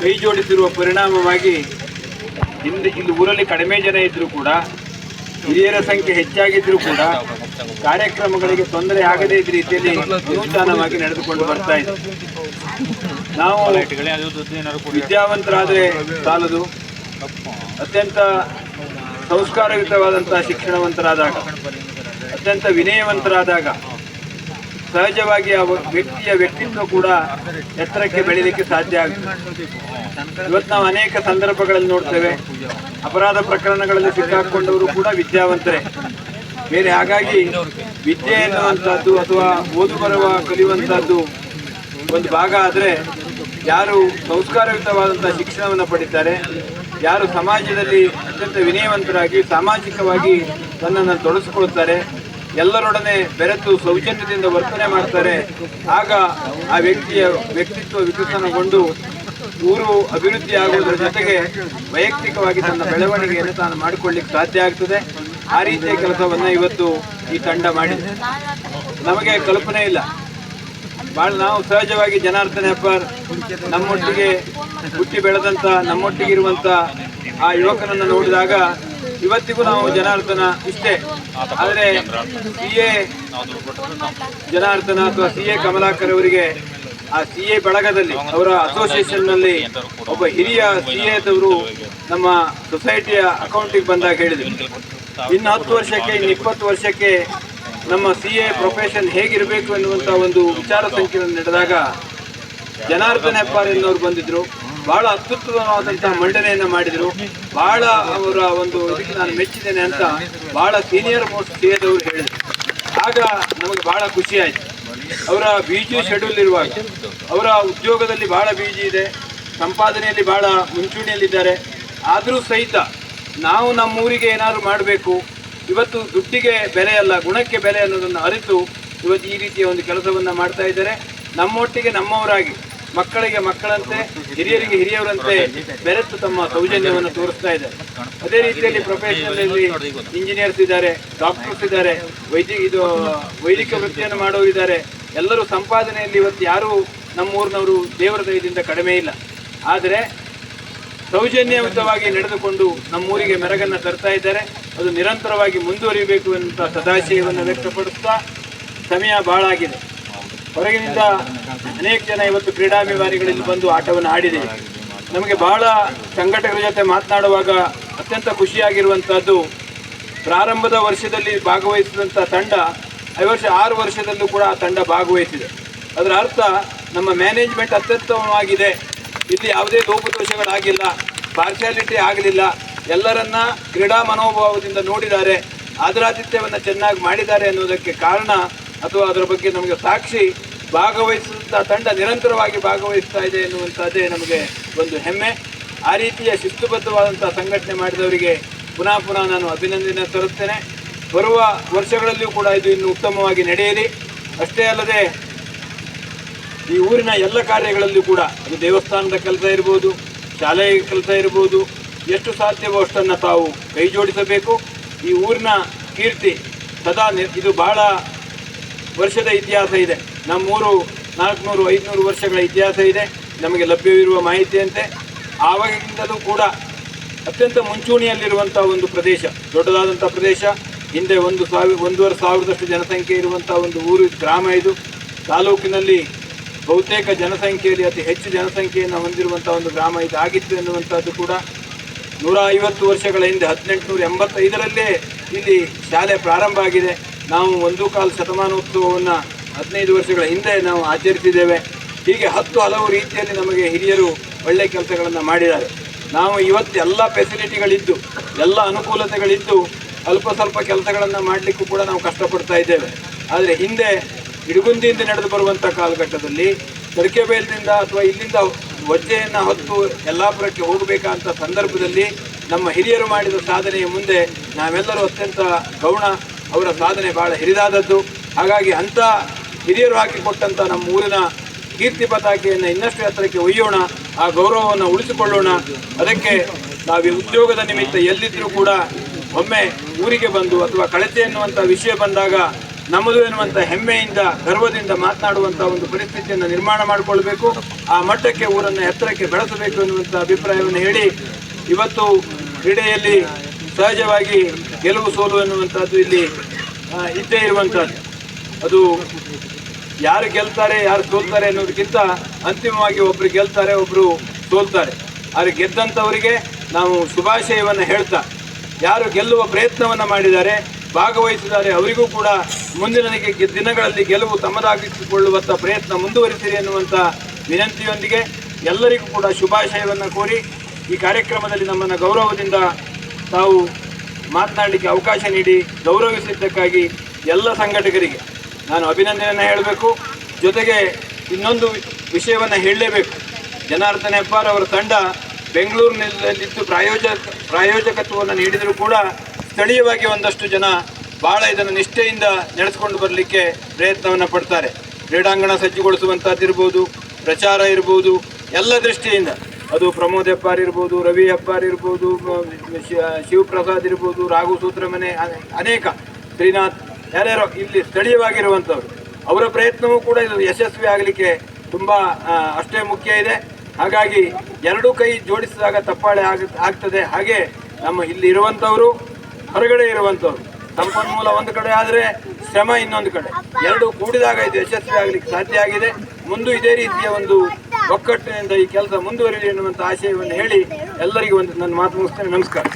ಕೈ ಜೋಡಿಸಿರುವ ಪರಿಣಾಮವಾಗಿ ಹಿಂದೆ ಇಲ್ಲಿ ಊರಲ್ಲಿ ಕಡಿಮೆ ಜನ ಇದ್ದರೂ ಕೂಡ, ಹಿರಿಯರ ಸಂಖ್ಯೆ ಹೆಚ್ಚಾಗಿದ್ದರೂ ಕೂಡ ಕಾರ್ಯಕ್ರಮಗಳಿಗೆ ತೊಂದರೆ ಆಗದೇ ಇದ್ದ ರೀತಿಯಲ್ಲಿ ಅನುಷ್ಠಾನವಾಗಿ ನಡೆದುಕೊಂಡು ಬರ್ತಾ ಇದೆ. ನಾವು ವಿದ್ಯಾವಂತರಾದರೆ ಸಾಲದು. ಅತ್ಯಂತ ಸಂಸ್ಕಾರಯುತವಾದಂತಹ ಶಿಕ್ಷಣವಂತರಾದಾಗ, ಅತ್ಯಂತ ವಿನಯವಂತರಾದಾಗ ಸಹಜವಾಗಿ ಆ ವ್ಯಕ್ತಿಯ ವ್ಯಕ್ತಿತ್ವ ಕೂಡ ಎತ್ತರಕ್ಕೆ ಬೆಳೀಲಿಕ್ಕೆ ಸಾಧ್ಯ ಆಗುತ್ತೆ. ಇವತ್ತು ನಾವು ಅನೇಕ ಸಂದರ್ಭಗಳಲ್ಲಿ ನೋಡ್ತೇವೆ, ಅಪರಾಧ ಪ್ರಕರಣಗಳಲ್ಲಿ ಸಿಕ್ಕಾಕೊಂಡವರು ಕೂಡ ವಿದ್ಯಾವಂತರೇ. ಬೇರೆ ಹಾಗಾಗಿ ವಿದ್ಯೆ ಎನ್ನುವಂಥದ್ದು ಅಥವಾ ಓದು ಬರುವ ಕಲಿಯುವಂಥದ್ದು ಒಂದು ಭಾಗ ಆದರೆ ಯಾರು ಸಂಸ್ಕಾರಯುತವಾದಂಥ ಶಿಕ್ಷಣವನ್ನು ಪಡಿತಾರೆ, ಯಾರು ಸಮಾಜದಲ್ಲಿ ಅತ್ಯಂತ ವಿನಯವಂತರಾಗಿ ಸಾಮಾಜಿಕವಾಗಿ ತನ್ನನ್ನು ತೊಡಗಿಸ್ಕೊಳ್ತಾರೆ ಎಲ್ಲರೊಡನೆ ಬೆರೆತು ಸೌಜನ್ಯದಿಂದ ವರ್ತನೆ ಮಾಡ್ತಾರೆ. ಆಗ ಆ ವ್ಯಕ್ತಿಯ ವ್ಯಕ್ತಿತ್ವ ವಿಕಸನಗೊಂಡು ಊರು ಅಭಿವೃದ್ಧಿ ಆಗುವುದರ ಜೊತೆಗೆ ವೈಯಕ್ತಿಕವಾಗಿ ತನ್ನ ಬೆಳವಣಿಗೆಯನ್ನು ತಾನು ಮಾಡಿಕೊಳ್ಳಿಕ್ಕೆ ಸಾಧ್ಯ ಆಗ್ತದೆ. ಆ ರೀತಿಯ ಕೆಲಸವನ್ನು ಇವತ್ತು ಈ ತಂಡ ಮಾಡಿದೆ. ನಮಗೆ ಕಲ್ಪನೆ ಇಲ್ಲ. ಭಾಳ ನಾವು ಸಹಜವಾಗಿ ಜನಾರ್ದನ ಹೆಬ್ಬಾರ್ ನಮ್ಮೊಟ್ಟಿಗೆ ಹುಟ್ಟಿ ಬೆಳೆದಂಥ ನಮ್ಮೊಟ್ಟಿಗಿರುವಂಥ ಆ ಯುವಕನನ್ನು ನೋಡಿದಾಗ ಇವತ್ತಿಗೂ ನಾವು ಜನಾರ್ದನ ಇಷ್ಟೇ. ಆದರೆ ಸಿ ಎ ಜನಾರ್ದನ ಅಥವಾ ಸಿ ಎ ಕಮಲಾಕರ್ ಅವರಿಗೆ ಆ ಸಿ ಎ ಬಳಗದಲ್ಲಿ ಅವರ ಅಸೋಸಿಯೇಷನ್ನಲ್ಲಿ ಒಬ್ಬ ಹಿರಿಯ ಸಿ ಎದವರು ನಮ್ಮ ಸೊಸೈಟಿಯ ಅಕೌಂಟಿಗೆ ಬಂದಾಗ ಹೇಳಿದರು. ಇನ್ನು ಹತ್ತು ವರ್ಷಕ್ಕೆ, ಇನ್ನು ಇಪ್ಪತ್ತು ವರ್ಷಕ್ಕೆ ನಮ್ಮ ಸಿ ಎ ಪ್ರೊಫೆಷನ್ ಹೇಗಿರಬೇಕು ಎನ್ನುವಂಥ ಒಂದು ವಿಚಾರ ಸಂಕಿರಣ ನಡೆದಾಗ ಜನಾರ್ದನ ಹೆಬ್ಬಾರ್ ಎನ್ನುವರು ಬಂದಿದ್ರು. ಬಹಳ ಅತ್ಯುತ್ತಮವಾದಂತಹ ಮಂಡನೆಯನ್ನ ಮಾಡಿದ್ರು. ಬಹಳ ಅವರ ಒಂದು ಇದಕ್ಕೆ ನಾನು ಮೆಚ್ಚಿದ್ದೇನೆ ಅಂತ ಬಹಳ ಸೀನಿಯರ್ ಮೋಸ್ಟ್ ಸಿಎದವರು ಹೇಳಿದರು. ಆಗ ನಮಗೆ ಬಹಳ ಖುಷಿ ಆಯ್ತು. ಅವರ ಬಿಜಿ ಶೆಡ್ಯೂಲ್ ಇರುವಾಗ, ಅವರ ಉದ್ಯೋಗದಲ್ಲಿ ಬಹಳ ಬಿಜಿ ಇದೆ, ಸಂಪಾದನೆಯಲ್ಲಿ ಬಹಳ ಮುಂಚೂಣಿಯಲ್ಲಿದ್ದಾರೆ. ಆದರೂ ಸಹಿತ ನಾವು ನಮ್ಮೂರಿಗೆ ಏನಾದರೂ ಮಾಡಬೇಕು, ಇವತ್ತು ದುಡ್ಡಿಗೆ ಬೆಲೆ ಅಲ್ಲ, ಗುಣಕ್ಕೆ ಬೆಲೆ ಅನ್ನೋದನ್ನು ಅರಿತು ಇವತ್ತು ಈ ರೀತಿಯ ಒಂದು ಕೆಲಸವನ್ನು ಮಾಡ್ತಾ ಇದ್ದಾರೆ. ನಮ್ಮೊಟ್ಟಿಗೆ ನಮ್ಮವರಾಗಿ ಮಕ್ಕಳಿಗೆ ಮಕ್ಕಳಂತೆ, ಹಿರಿಯರಿಗೆ ಹಿರಿಯವರಂತೆ ಬೆರೆತು ತಮ್ಮ ಸೌಜನ್ಯವನ್ನು ತೋರಿಸ್ತಾ ಇದ್ದಾರೆ ಅದೇ ರೀತಿಯಲ್ಲಿ ಪ್ರೊಫೆಷನಲ್ ಇಂಜಿನಿಯರ್ಸ್ ಇದ್ದಾರೆ ಡಾಕ್ಟರ್ಸ್ ಇದ್ದಾರೆ, ವೈದ್ಯ, ಇದು ವೈದಿಕ ವೃತ್ತಿಯನ್ನು ಮಾಡೋರು ಇದ್ದಾರೆ. ಎಲ್ಲರೂ ಸಂಪಾದನೆಯಲ್ಲಿ ಇವತ್ತು ಯಾರೂ ನಮ್ಮೂರಿನವರು ದೇವರ ದಯದಿಂದ ಕಡಿಮೆ ಇಲ್ಲ. ಆದರೆ ಸೌಜನ್ಯಯುತವಾಗಿ ನಡೆದುಕೊಂಡು ನಮ್ಮೂರಿಗೆ ಮೆರಗನ್ನು ತರ್ತಾ ಇದ್ದಾರೆ. ಅದು ನಿರಂತರವಾಗಿ ಮುಂದುವರಿಬೇಕು ಅಂತ ಸದಾಶಯವನ್ನು ವ್ಯಕ್ತಪಡಿಸ್ತಾ ಸಮಯ ಬಹಳ ಹೊರಗಿನಿಂದ ಅನೇಕ ಜನ ಇವತ್ತು ಕ್ರೀಡಾಭಿಮಾನಿಗಳಿಂದ ಬಂದು ಆಟವನ್ನು ಆಡಿದೆ ನಮಗೆ ಬಹಳ ಸಂಘಟಕರ ಜೊತೆ ಮಾತನಾಡುವಾಗ ಅತ್ಯಂತ ಖುಷಿಯಾಗಿರುವಂಥದ್ದು ಪ್ರಾರಂಭದ ವರ್ಷದಲ್ಲಿ ಭಾಗವಹಿಸಿದಂಥ ತಂಡ ವರ್ಷ ಆರು ವರ್ಷದಲ್ಲೂ ಕೂಡ ಆ ತಂಡ ಭಾಗವಹಿಸಿದೆ. ಅದರ ಅರ್ಥ ನಮ್ಮ ಮ್ಯಾನೇಜ್ಮೆಂಟ್ ಅತ್ಯುತ್ತಮವಾಗಿದೆ ಇಲ್ಲಿ ಯಾವುದೇ ಲೋಪದೋಷಗಳಾಗಿಲ್ಲ ಪಾರ್ಶಾಲಿಟಿ ಆಗಲಿಲ್ಲ. ಎಲ್ಲರನ್ನ ಕ್ರೀಡಾ ಮನೋಭಾವದಿಂದ ನೋಡಿದ್ದಾರೆ. ಆದರಾತಿಥ್ಯವನ್ನು ಚೆನ್ನಾಗಿ ಮಾಡಿದ್ದಾರೆ ಅನ್ನೋದಕ್ಕೆ ಕಾರಣ ಅಥವಾ ಅದರ ಬಗ್ಗೆ ನಮಗೆ ಸಾಕ್ಷಿ ಭಾಗವಹಿಸಿದಂಥ ತಂಡ ನಿರಂತರವಾಗಿ ಭಾಗವಹಿಸ್ತಾ ಇದೆ ಎನ್ನುವಂಥದ್ದೇ ನಮಗೆ ಒಂದು ಹೆಮ್ಮೆ. ಆ ರೀತಿಯ ಶಿಸ್ತುಬದ್ಧವಾದಂಥ ಸಂಘಟನೆ ಮಾಡಿದವರಿಗೆ ಪುನಃ ಪುನಃ ನಾನು ಅಭಿನಂದನೆ ತರುತ್ತೇನೆ. ಬರುವ ವರ್ಷಗಳಲ್ಲಿಯೂ ಕೂಡ ಇದು ಇನ್ನು ಉತ್ತಮವಾಗಿ ನಡೆಯಲಿ. ಅಷ್ಟೇ ಅಲ್ಲದೆ ಈ ಊರಿನ ಎಲ್ಲ ಕಾರ್ಯಗಳಲ್ಲೂ ಕೂಡ ಅದು ದೇವಸ್ಥಾನದ ಕೆಲಸ ಇರ್ಬೋದು, ಶಾಲೆಯ ಕೆಲಸ ಇರ್ಬೋದು, ಎಷ್ಟು ಸಾಧ್ಯವೋ ಅಷ್ಟನ್ನು ತಾವು ಕೈ ಜೋಡಿಸಬೇಕು ಈ ಊರಿನ ಕೀರ್ತಿ ಸದಾ ಇದು ಬಹಳ ವರ್ಷದ ಇತಿಹಾಸ ಇದೆ. ನಮ್ಮೂರು ನಾಲ್ಕುನೂರು, ಐದುನೂರು ವರ್ಷಗಳ ಇತಿಹಾಸ ಇದೆ. ನಮಗೆ ಲಭ್ಯವಿರುವ ಮಾಹಿತಿಯಂತೆ ಆವಾಗಿಂದಲೂ ಕೂಡ ಅತ್ಯಂತ ಮುಂಚೂಣಿಯಲ್ಲಿರುವಂಥ ಒಂದು ಪ್ರದೇಶ, ದೊಡ್ಡದಾದಂಥ ಪ್ರದೇಶ. ಹಿಂದೆ ಒಂದು ಸಾವಿರ, ಒಂದೂವರೆ ಸಾವಿರದಷ್ಟು ಜನಸಂಖ್ಯೆ ಇರುವಂಥ ಒಂದು ಊರು, ಗ್ರಾಮ ಇದು. ತಾಲೂಕಿನಲ್ಲಿ ಬಹುತೇಕ ಜನಸಂಖ್ಯೆಯಲ್ಲಿ ಅತಿ ಹೆಚ್ಚು ಜನಸಂಖ್ಯೆಯನ್ನು ಹೊಂದಿರುವಂಥ ಒಂದು ಗ್ರಾಮ ಇದಾಗಿತ್ತು ಎನ್ನುವಂಥದ್ದು ಕೂಡ ನೂರ ಐವತ್ತು ವರ್ಷಗಳ ಹಿಂದೆ, ಹದಿನೆಂಟುನೂರ ಎಂಬತ್ತೈದರಲ್ಲೇ ಇಲ್ಲಿ ಶಾಲೆ ಪ್ರಾರಂಭ ಆಗಿದೆ. ನಾವು ಒಂದು ಕಾಲು ಶತಮಾನೋತ್ಸವವನ್ನು ಹದಿನೈದು ವರ್ಷಗಳ ಹಿಂದೆ ನಾವು ಆಚರಿಸಿದ್ದೇವೆ. ಹೀಗೆ ಹತ್ತು ಹಲವು ರೀತಿಯಲ್ಲಿ ನಮಗೆ ಹಿರಿಯರು ಒಳ್ಳೆ ಕೆಲಸಗಳನ್ನು ಮಾಡಿದ್ದಾರೆ. ನಾವು ಇವತ್ತು ಎಲ್ಲ ಫೆಸಿಲಿಟಿಗಳಿದ್ದು ಎಲ್ಲ ಅನುಕೂಲತೆಗಳಿದ್ದು ಅಲ್ಪ ಸ್ವಲ್ಪ ಕೆಲಸಗಳನ್ನು ಮಾಡಲಿಕ್ಕೂ ಕೂಡ ನಾವು ಕಷ್ಟಪಡ್ತಾ ಇದ್ದೇವೆ. ಆದರೆ ಹಿಂದೆ ಇಡಗುಂದಿಯಿಂದ ನಡೆದು ಬರುವಂಥ ಕಾಲಘಟ್ಟದಲ್ಲಿ ತರಕೆಬೇಲದಿಂದ ಅಥವಾ ಇಲ್ಲಿಂದ ವಜ್ಜೆಯನ್ನು ಹೊತ್ತು ಯಲ್ಲಾಪುರಕ್ಕೆ ಹೋಗಬೇಕಂತ ಸಂದರ್ಭದಲ್ಲಿ ನಮ್ಮ ಹಿರಿಯರು ಮಾಡಿದ ಸಾಧನೆಯ ಮುಂದೆ ನಾವೆಲ್ಲರೂ ಅತ್ಯಂತ ಗೌಣ ಅವರ ಸಾಧನೆ ಬಹಳ ಹಿರಿದಾದದ್ದು. ಹಾಗಾಗಿ ಅಂಥ ಹಿರಿಯರು ಹಾಕಿಕೊಟ್ಟಂಥ ನಮ್ಮ ಊರಿನ ಕೀರ್ತಿ ಪತಾಕೆಯನ್ನು ಇನ್ನಷ್ಟು ಎತ್ತರಕ್ಕೆ ಒಯ್ಯೋಣ, ಆ ಗೌರವವನ್ನು ಉಳಿಸಿಕೊಳ್ಳೋಣ. ಅದಕ್ಕೆ ನಾವು ಉದ್ಯೋಗದ ನಿಮಿತ್ತ ಎಲ್ಲಿದ್ದರೂ ಕೂಡ ಒಮ್ಮೆ ಊರಿಗೆ ಬಂದು ಅಥವಾ ಕಳತೆ ಎನ್ನುವಂಥ ವಿಷಯ ಬಂದಾಗ ನಮ್ಮದು ಎನ್ನುವಂಥ ಹೆಮ್ಮೆಯಿಂದ, ಗರ್ವದಿಂದ ಮಾತನಾಡುವಂಥ ಒಂದು ಪರಿಸ್ಥಿತಿಯನ್ನು ನಿರ್ಮಾಣ ಮಾಡಿಕೊಳ್ಬೇಕು. ಆ ಮಟ್ಟಕ್ಕೆ ಊರನ್ನು ಎತ್ತರಕ್ಕೆ ಬೆಳೆಸಬೇಕು ಎನ್ನುವಂಥ ಅಭಿಪ್ರಾಯವನ್ನು ಹೇಳಿ ಇವತ್ತು ಕ್ರೀಡೆಯಲ್ಲಿ ಸಹಜವಾಗಿ ಗೆಲುವು ಸೋಲು ಎನ್ನುವಂಥದ್ದು ಇಲ್ಲಿ ಇದ್ದೇ ಇರುವಂಥದ್ದು. ಅದು ಯಾರು ಗೆಲ್ತಾರೆ, ಯಾರು ಸೋಲ್ತಾರೆ ಅನ್ನೋದಕ್ಕಿಂತ ಅಂತಿಮವಾಗಿ ಒಬ್ರು ಗೆಲ್ತಾರೆ, ಒಬ್ರು ಸೋಲ್ತಾರೆ. ಆದರೆ ಗೆದ್ದಂಥವರಿಗೆ ನಾವು ಶುಭಾಶಯವನ್ನು ಹೇಳ್ತಾ, ಯಾರು ಗೆಲ್ಲುವ ಪ್ರಯತ್ನವನ್ನು ಮಾಡಿದ್ದಾರೆ, ಭಾಗವಹಿಸಿದ್ದಾರೆ, ಅವರಿಗೂ ಕೂಡ ಮುಂದಿನ ದಿನಗಳಲ್ಲಿ ಗೆಲುವು ತಮ್ಮದಾಗಿಸಿಕೊಳ್ಳುವಂಥ ಪ್ರಯತ್ನ ಮುಂದುವರಿಸಿರಿ ಎನ್ನುವಂಥ ವಿನಂತಿಯೊಂದಿಗೆ ಎಲ್ಲರಿಗೂ ಕೂಡ ಶುಭಾಶಯವನ್ನು ಕೋರಿ ಈ ಕಾರ್ಯಕ್ರಮದಲ್ಲಿ ನಮ್ಮನ್ನು ಗೌರವದಿಂದ ತಾವು ಮಾತನಾಡಲಿಕ್ಕೆ ಅವಕಾಶ ನೀಡಿ ಗೌರವಿಸಿದ್ದಕ್ಕಾಗಿ ಎಲ್ಲ ಸಂಘಟಕರಿಗೆ ನಾನು ಅಭಿನಂದನೆಯನ್ನು ಹೇಳಬೇಕು. ಜೊತೆಗೆ ಇನ್ನೊಂದು ವಿಷಯವನ್ನು ಹೇಳಲೇಬೇಕು. ಜನಾರ್ದನ ಹೆಬ್ಬಾರ್ ಅವರ ತಂಡ ಬೆಂಗಳೂರಿನಲ್ಲಿದ್ದು ಪ್ರಾಯೋಜ ಪ್ರಾಯೋಜಕತ್ವವನ್ನು ನೀಡಿದರೂ ಕೂಡ ಸ್ಥಳೀಯವಾಗಿ ಒಂದಷ್ಟು ಜನ ಭಾಳ ಇದನ್ನು ನಿಷ್ಠೆಯಿಂದ ನಡೆಸ್ಕೊಂಡು ಬರಲಿಕ್ಕೆ ಪ್ರಯತ್ನವನ್ನು ಪಡ್ತಾರೆ. ಕ್ರೀಡಾಂಗಣ ಸಜ್ಜುಗೊಳಿಸುವಂಥದ್ದಿರ್ಬೋದು ಪ್ರಚಾರ ಇರ್ಬೋದು, ಎಲ್ಲ ದೃಷ್ಟಿಯಿಂದ. ಅದು ಪ್ರಮೋದ್ ಹೆಬ್ಬಾರ್ ಇರ್ಬೋದು, ರವಿ ಹೆಬ್ಬಾರ್ ಇರ್ಬೋದು ಶಿವಪ್ರಸಾದ್ ಇರ್ಬೋದು, ರಾಘು ಸೂತ್ರಮನೆ ಅನೇಕ ಶ್ರೀನಾಥ್ ಯಾರ್ಯಾರೋ ಇಲ್ಲಿ ಸ್ಥಳೀಯವಾಗಿರುವಂಥವ್ರು. ಅವರ ಪ್ರಯತ್ನವೂ ಕೂಡ ಇದು ಯಶಸ್ವಿ ಆಗಲಿಕ್ಕೆ ತುಂಬ ಅಷ್ಟೇ ಮುಖ್ಯ ಇದೆ. ಹಾಗಾಗಿ ಎರಡೂ ಕೈ ಜೋಡಿಸಿದಾಗ ತಪ್ಪಾಳೆ ಆಗ, ಆಗ್ತದೆ. ಹಾಗೆ ನಮ್ಮ ಇಲ್ಲಿ ಇರುವಂಥವರು, ಹೊರಗಡೆ ಇರುವಂಥವ್ರು, ಸಂಪನ್ಮೂಲ ಒಂದು ಕಡೆ ಆದರೆ ಶ್ರಮ ಇನ್ನೊಂದು ಕಡೆ. ಎರಡು ಕೂಡಿದಾಗ ಇದು ಯಶಸ್ವಿ ಆಗಲಿಕ್ಕೆ ಸಾಧ್ಯ ಆಗಿದೆ. ಮುಂದೆ ಇದೇ ರೀತಿಯ ಒಂದು ಒಕ್ಕಟ್ಟಿನಿಂದ ಈ ಕೆಲಸ ಮುಂದುವರಿಯಲಿ ಎನ್ನುವಂಥ ಆಶಯವನ್ನು ಹೇಳಿ ಎಲ್ಲರಿಗೂ ಒಂದು ನನ್ನ ಮಾತು ಮುಗಿಸ್ತೇನೆ. ನಮಸ್ಕಾರ.